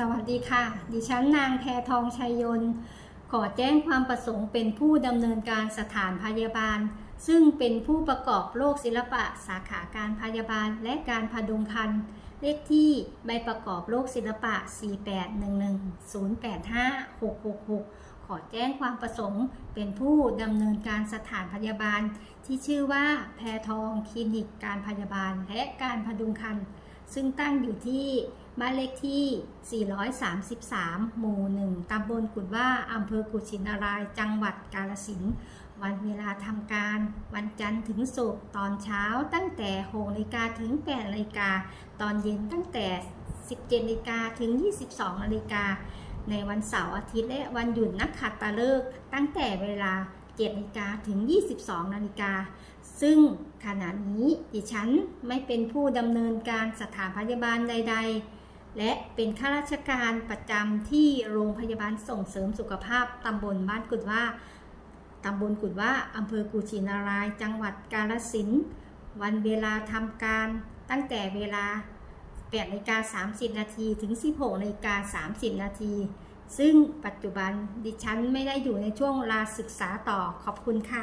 สวัสดีค่ะ ดิฉันนางแพทองชัยยนต์ ขอแจ้งความประสงค์เป็นผู้ดำเนินการสถานพยาบาล ซึ่งเป็นผู้ประกอบโรคศิลปะสาขาการพยาบาลและการพดุงครรภ์เลขที่ใบประกอบโรคศิลปะ 48110856666 ขอแจ้งความประสงค์เป็นผู้ดำเนินการสถานพยาบาล ที่ชื่อว่าแพทองคลินิกการพยาบาลและการพดุงครรภ์ ซึ่งตั้งอยู่ที่บ้านเลขที่ 433 หมู่ 1 ตำบลกุดว่า อำเภอกุชินาราย จังหวัดกาฬสินธุ์วันเวลาทำการ วันจันทร์ถึงศุกร์ตอนเช้าตั้งแต่6นาฬิกาถึง8นาฬิกา ตอนเย็นตั้งแต่ 17นาฬิกาถึง 22นาฬิกา ในวันเสาร์อาทิตย์และวันหยุดนักขัตฤกษ์ตั้งแต่เวลา 7นาฬิกาถึง 22นาฬิกา ซึ่งขณะนี้ดิฉันไม่เป็นผู้ดำเนินการสถานพยาบาลใด ๆ และเป็นข้าราชการประจำที่โรงพยาบาลส่งเสริมสุขภาพตำบลบ้านกุดว่าตำบลกุดว่าอำเภอกุชินาราย จังหวัดกาฬสินธุ์วันเวลาทำการตั้งแต่เวลา8นาฬิกา30 นาทีถึง 16นาฬิกา30 นาที ซึ่งปัจจุบันดิฉันไม่ได้อยู่ในช่วงลาศึกษาต่อขอบคุณค่ะ